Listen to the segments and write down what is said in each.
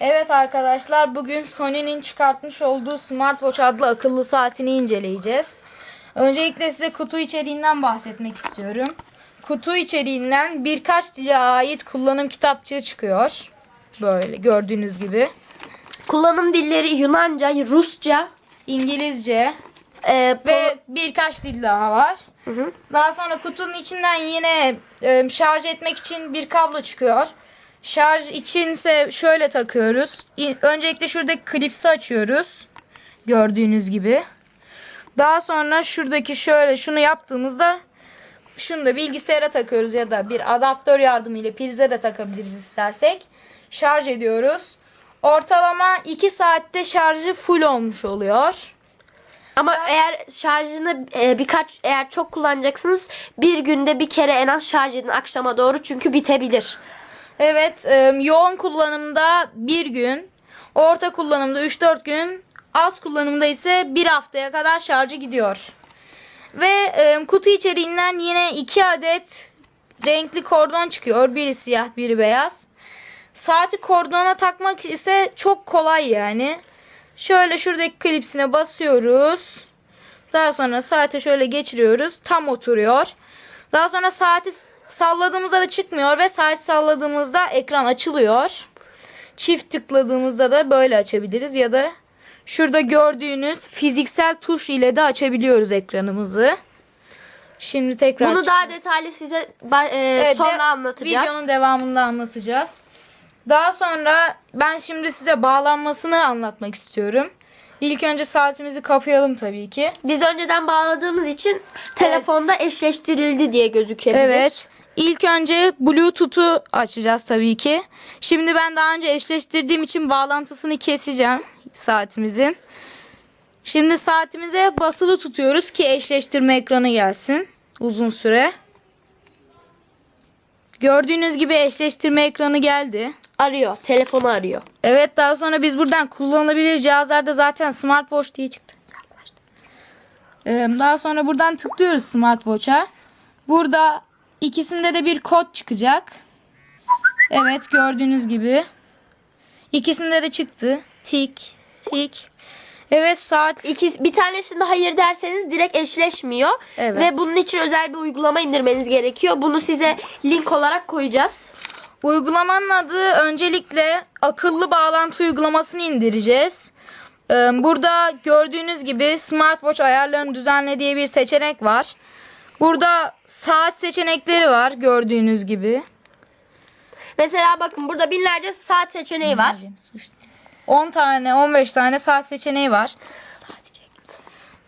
Evet arkadaşlar bugün Sony'nin çıkartmış olduğu Smartwatch adlı akıllı saatini inceleyeceğiz. Öncelikle size kutu içeriğinden bahsetmek istiyorum. Kutu içeriğinden birkaç dile ait kullanım kitapçığı çıkıyor. Böyle gördüğünüz gibi. Kullanım dilleri Yunanca, Rusça İngilizce e, ve birkaç dil daha var. Hı hı. Daha sonra kutunun içinden yine e, şarj etmek için bir kablo çıkıyor. Şarj içinse şöyle takıyoruz. Öncelikle şuradaki klipsi açıyoruz. Gördüğünüz gibi. Daha sonra şuradaki şöyle şunu yaptığımızda şunu da bilgisayara takıyoruz ya da bir adaptör yardımıyla prize de takabiliriz istersek. Şarj ediyoruz. Ortalama 2 saatte şarjı full olmuş oluyor. ama eğer şarjını e, birkaç eğer çok kullanacaksınız bir günde bir kere en az şarj edin akşama doğru çünkü bitebilir. Evet, e, yoğun kullanımda bir gün, orta kullanımda 3-4 gün, az kullanımda ise bir haftaya kadar şarjı gidiyor. Ve e, kutu içeriğinden yine 2 adet renkli kordon çıkıyor. Biri siyah, biri beyaz. Saati kordona takmak ise çok kolay yani. Şöyle şuradaki klipsine basıyoruz. Daha sonra saate şöyle geçiriyoruz. Tam oturuyor. Daha sonra saati salladığımızda da çıkmıyor ve saati salladığımızda ekran açılıyor. Çift tıkladığımızda da böyle açabiliriz ya da şurada gördüğünüz fiziksel tuş ile de açabiliyoruz ekranımızı. Şimdi tekrar Bunu daha detaylı size e, Evet, sonra de- anlatacağız. Videonun devamında anlatacağız. Daha sonra ben şimdi size bağlanmasını anlatmak istiyorum. İlk önce saatimizi kapayalım tabii ki. Biz önceden bağladığımız için telefonda eşleştirildi diye gözükebilir. Evet. İlk önce Bluetooth'u açacağız tabii ki. Şimdi ben daha önce eşleştirdiğim için bağlantısını keseceğim saatimizin. Şimdi saatimize basılı tutuyoruz ki eşleştirme ekranı gelsin uzun süre. Gördüğünüz gibi eşleştirme ekranı geldi. Arıyor. Telefonu arıyor. Evet daha sonra biz buradan kullanılabilir cihazlarda zaten smartwatch diye çıktı. Ee, Daha sonra buradan tıklıyoruz smartwatch'a. Burada ikisinde de bir kod çıkacak. Evet gördüğünüz gibi. İkisinde de çıktı. Tik tik. Evet saat İki, bir tanesinde hayır derseniz direkt eşleşmiyor. Evet. Ve bunun için özel bir uygulama indirmeniz gerekiyor. Bunu size link olarak koyacağız. Uygulamanın adı öncelikle akıllı bağlantı uygulamasını indireceğiz. Ee, Burada gördüğünüz gibi smartwatch ayarlarını düzenle diye bir seçenek var. Burada saat seçenekleri var gördüğünüz gibi. Mesela bakın burada binlerce saat seçeneği var. 10 tane 15 tane saat seçeneği var.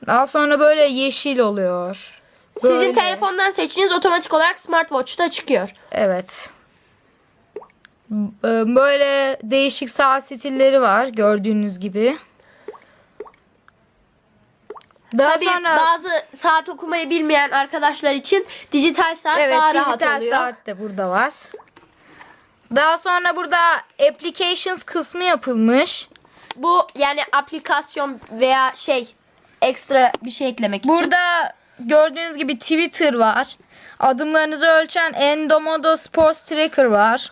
Daha sonra böyle yeşil oluyor. Sizin Böyle. telefondan seçiniz otomatik olarak smartwatch'ta çıkıyor. Evet. Ee, Böyle değişik saat stilleri var gördüğünüz gibi. Daha Tabii sonra bazı saat okumayı bilmeyen arkadaşlar için dijital saat evet daha rahat dijital oluyor. saat de burada var. Daha sonra burada applications kısmı yapılmış. Bu yani aplikasyon veya şey ekstra bir şey eklemek için. Burada gördüğünüz gibi Twitter var. Adımlarınızı ölçen Endomodo Sports Tracker var.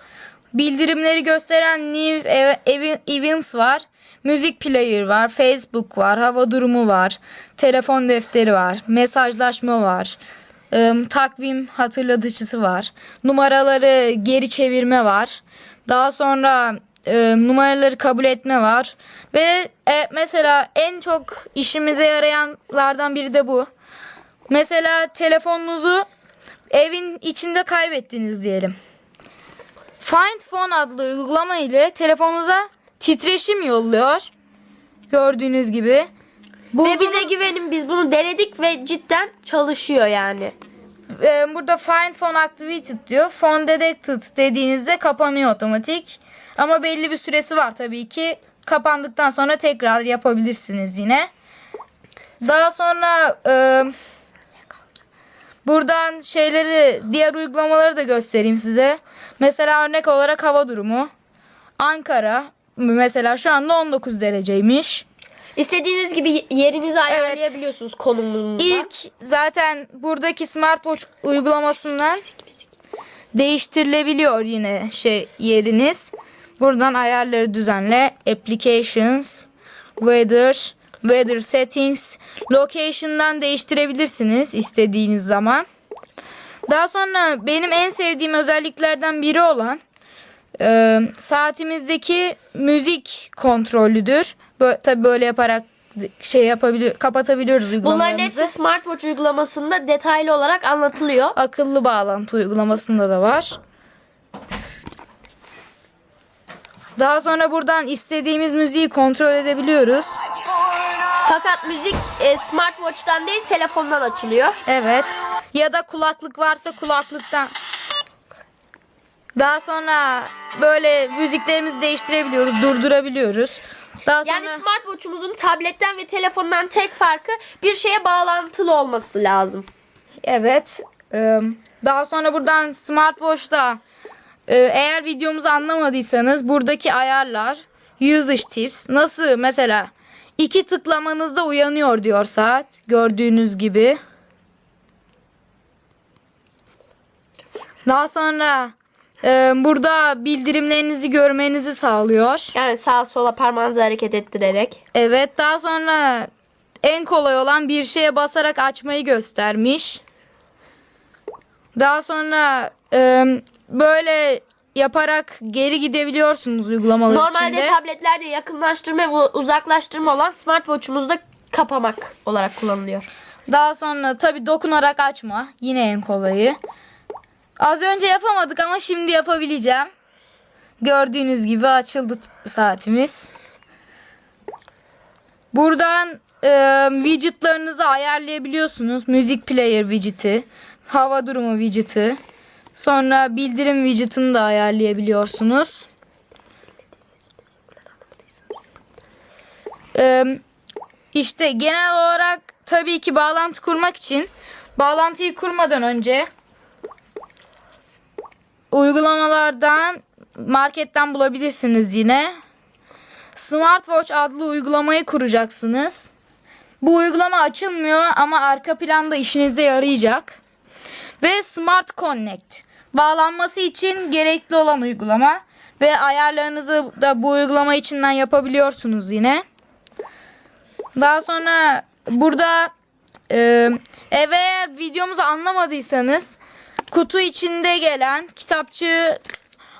Bildirimleri gösteren New Ev- Ev- Events var. Müzik player var. Facebook var. Hava durumu var. Telefon defteri var. Mesajlaşma var. Im, takvim hatırlatıcısı var. Numaraları geri çevirme var. Daha sonra numaraları kabul etme var. Ve e, mesela en çok işimize yarayanlardan biri de bu. Mesela telefonunuzu evin içinde kaybettiniz diyelim. Find Phone adlı uygulama ile telefonunuza titreşim yolluyor. Gördüğünüz gibi. Ve bize güvenin biz bunu denedik ve cidden çalışıyor yani. e, burada Find Phone Activated diyor. Phone Detected dediğinizde kapanıyor otomatik. Ama belli bir süresi var tabii ki. Kapandıktan sonra tekrar yapabilirsiniz yine. Daha sonra e, buradan şeyleri diğer uygulamaları da göstereyim size. Mesela örnek olarak hava durumu. Ankara mesela şu anda 19 dereceymiş. İstediğiniz gibi yerinizi ayarlayabiliyorsunuz konumunda. İlk zaten buradaki smartwatch uygulamasından değiştirilebiliyor yine şey yeriniz. Buradan ayarları düzenle. Applications, Weather, Weather Settings, Location'dan değiştirebilirsiniz istediğiniz zaman. Daha sonra benim en sevdiğim özelliklerden biri olan e, saatimizdeki müzik kontrolüdür. Böyle, tabii böyle yaparak şey yapabilir, kapatabiliyoruz Bunların uygulamalarımızı. hepsi smartwatch uygulamasında detaylı olarak anlatılıyor. Akıllı bağlantı uygulamasında da var. Daha sonra buradan istediğimiz müziği kontrol edebiliyoruz. Fakat müzik e, smartwatch'tan değil telefondan açılıyor. Evet. Ya da kulaklık varsa kulaklıktan. Daha sonra böyle müziklerimizi değiştirebiliyoruz, durdurabiliyoruz. Daha sonra Yani smartwatch'umuzun tabletten ve telefondan tek farkı bir şeye bağlantılı olması lazım. evet. Ee, Daha sonra buradan smartwatch'ta e, eğer videomuzu anlamadıysanız buradaki ayarlar, usage tips nasıl mesela iki tıklamanızda uyanıyor diyor saat gördüğünüz gibi. Daha sonra e, burada bildirimlerinizi görmenizi sağlıyor. Yani sağa sola parmağınızı hareket ettirerek. Evet daha sonra en kolay olan bir şeye basarak açmayı göstermiş. Daha sonra e, böyle yaparak geri gidebiliyorsunuz uygulamalar Normalde içinde. tabletlerde yakınlaştırma ve uzaklaştırma olan smartwatch'umuzda kapamak olarak kullanılıyor. Daha sonra tabi dokunarak açma. Yine en kolayı. Az önce yapamadık ama şimdi yapabileceğim. Gördüğünüz gibi açıldı saatimiz. Buradan e, widgetlarınızı ayarlayabiliyorsunuz. Müzik player widgeti, hava durumu widgeti. Sonra bildirim widgetini de ayarlayabiliyorsunuz. E, işte genel olarak tabii ki bağlantı kurmak için bağlantıyı kurmadan önce uygulamalardan marketten bulabilirsiniz yine. Smartwatch adlı uygulamayı kuracaksınız. Bu uygulama açılmıyor ama arka planda işinize yarayacak. Ve Smart Connect bağlanması için gerekli olan uygulama ve ayarlarınızı da bu uygulama içinden yapabiliyorsunuz yine. Daha sonra burada e, eğer videomuzu anlamadıysanız kutu içinde gelen kitapçığı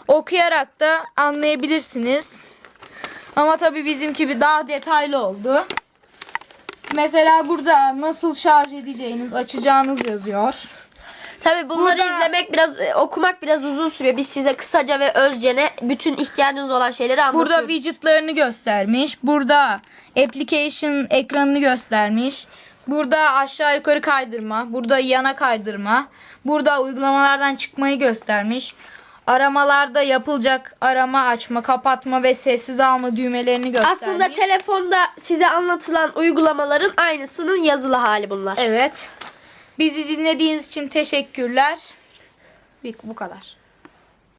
okuyarak da anlayabilirsiniz. Ama tabii bizimki bir daha detaylı oldu. Mesela burada nasıl şarj edeceğiniz, açacağınız yazıyor. Tabii bunları Burada- izlemek biraz e, okumak biraz uzun sürüyor. Biz size kısaca ve özcene bütün ihtiyacınız olan şeyleri anlatıyoruz. Burada widgetlarını göstermiş. Burada application ekranını göstermiş. Burada aşağı yukarı kaydırma. Burada yana kaydırma. Burada uygulamalardan çıkmayı göstermiş. Aramalarda yapılacak arama, açma, kapatma ve sessiz alma düğmelerini göstermiş. Aslında telefonda size anlatılan uygulamaların aynısının yazılı hali bunlar. Evet. Bizi dinlediğiniz için teşekkürler. Bu kadar.